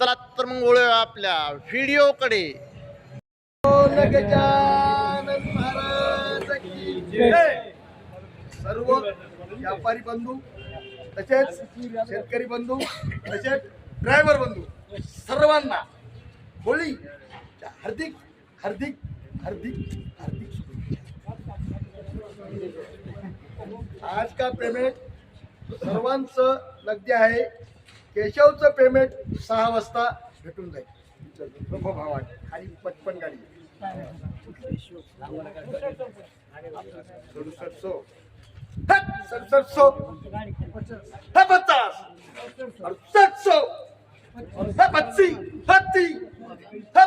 चला तर मग वळूया आपल्या व्हिडिओकडे गजानन सर्व व्यापारी बंधू तसेच शेतकरी बंधू तसेच ड्रायव्हर बंधू सर्वांना होळी हार्दिक हार्दिक हार्दिक हार्दिक शुभेच्छा. आज का पेमेंट सर्वांचं नगदी आहे केशवचं पेमेंट सहा वाजता भेटून जाईल. नको भावाने. खाली पचपन गाडी. सदुसष्ट सौ हट, सड़सठ सौ है पचास अड़सठ सौ है पच्ची हत्ती है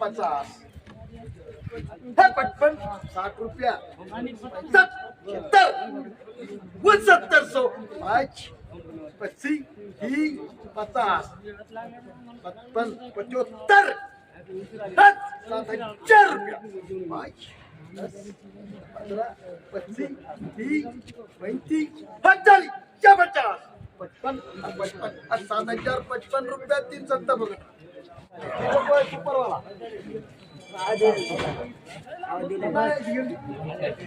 पचास है पचपन साठ रुपया सत्तर सत्तर सो पाँच पच्ची ही पचास पचपन पचहत्तर हट, सात हजार रुपया। पाँच दस पंद्रह पच्चीस तीस पैंतीस चालीस या पचास? पचपन और पचपन और सात हजार पचपन रुपया तीन सत्तर बघा। सुपरवाला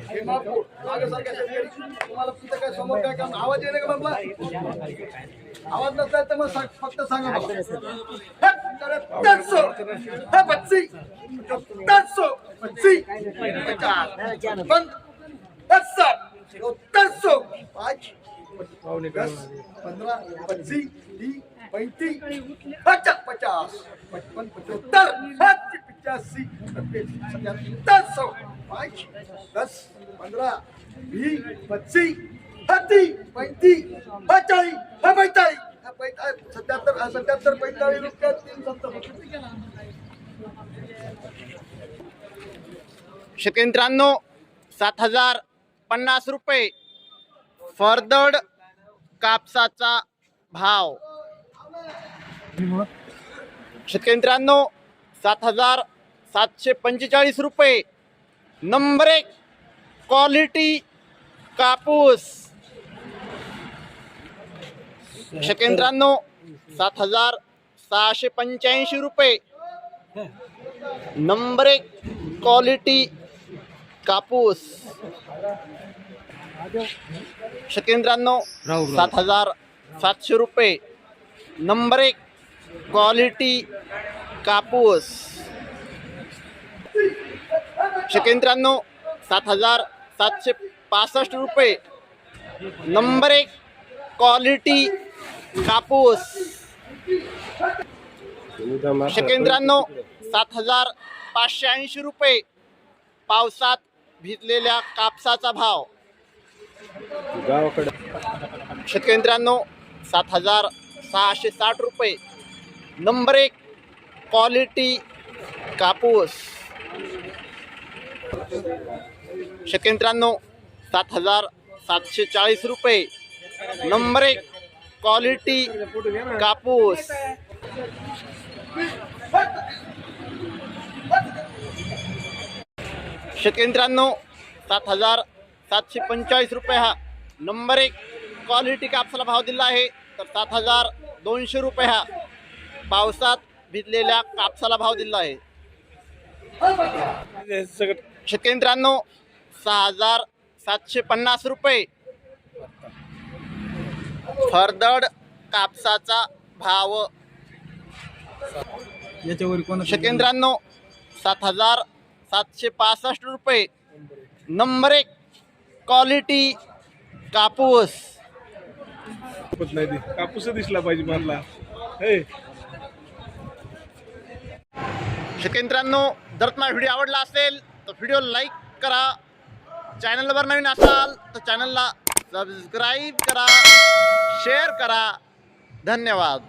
हे बापू, मागेसारखा शेतकरी. तुम्हाला तिथं काय समोर काय काम? आवाज येणे का बाबा? आवाज नसला तर मग फक्त सांगा पाच दस पंधरा पच्चीस तीस पैंतीस. पचास पचास. पचपन पचहत्तर. सातशे सौ दस पच्चीस हत्ती पैती पचास हा पैंतालीस सत्याहत्तर सत्याहत्तर पैंतालीस रुपये तीन सत्तर शेतकरी सात हजार पन्नास रुपये फरदड कापसाचा भाव. शेतकरी सात हजार सातशे पंचेचाळीस रुपये नंबर एक क्वालिटी कापूस. शेतकरी मित्रांनो सात हजार सहाशे पंच्याऐंशी रुपये. नंबर एक क्वालिटी कापूस. शकेंद्रांनो सात हजार सातशे रुपये. नंबर एक क्वालिटी कापूस. शकेंद्रांनो सात हजार सातशे पासष्ट रुपये. नंबर एक क्वालिटी कापूस. शकेंद्रांनो सात हजार पाचशे ऐंशी रुपये पावसात भिजलेल्या कापसाचा भाव. शेतकऱ्यांनो सात हजार सहाशे साठ रुपये. नंबर एक क्वालिटी कापूस. शेतकऱ्यांनो सात हजार सातशे चाळीस रुपये. नंबर एक क्वालिटी कापूस। शेतकऱ्यांनो, सात हज़ार सातशे पंचेचाळीस रुपये हा नंबर एक क्वालिटी कापसाला भाव दिला आहे. तर सात हज़ार दोनशे रुपये हा पावसात भिजलेल्या कापसाला भाव दिला आहे. शेतकरी मित्रांनो सहा हज़ार सातशे पन्नास रुपये फरदड कापसाचा भाव. याच्यावर कोण शेतकऱ्यांनो सात हजार सातशे पासष्ट रुपये. नंबर एक क्वालिटी कापूस. नाही कापूस दिसला पाहिजे मला. शेतकऱ्यांनो जर तुम्हाला व्हिडिओ आवडला असेल तर व्हिडिओ लाईक करा. चॅनलवर नवीन असाल तर चॅनलला सबस्क्राईब करा शेअर करा. धन्यवाद.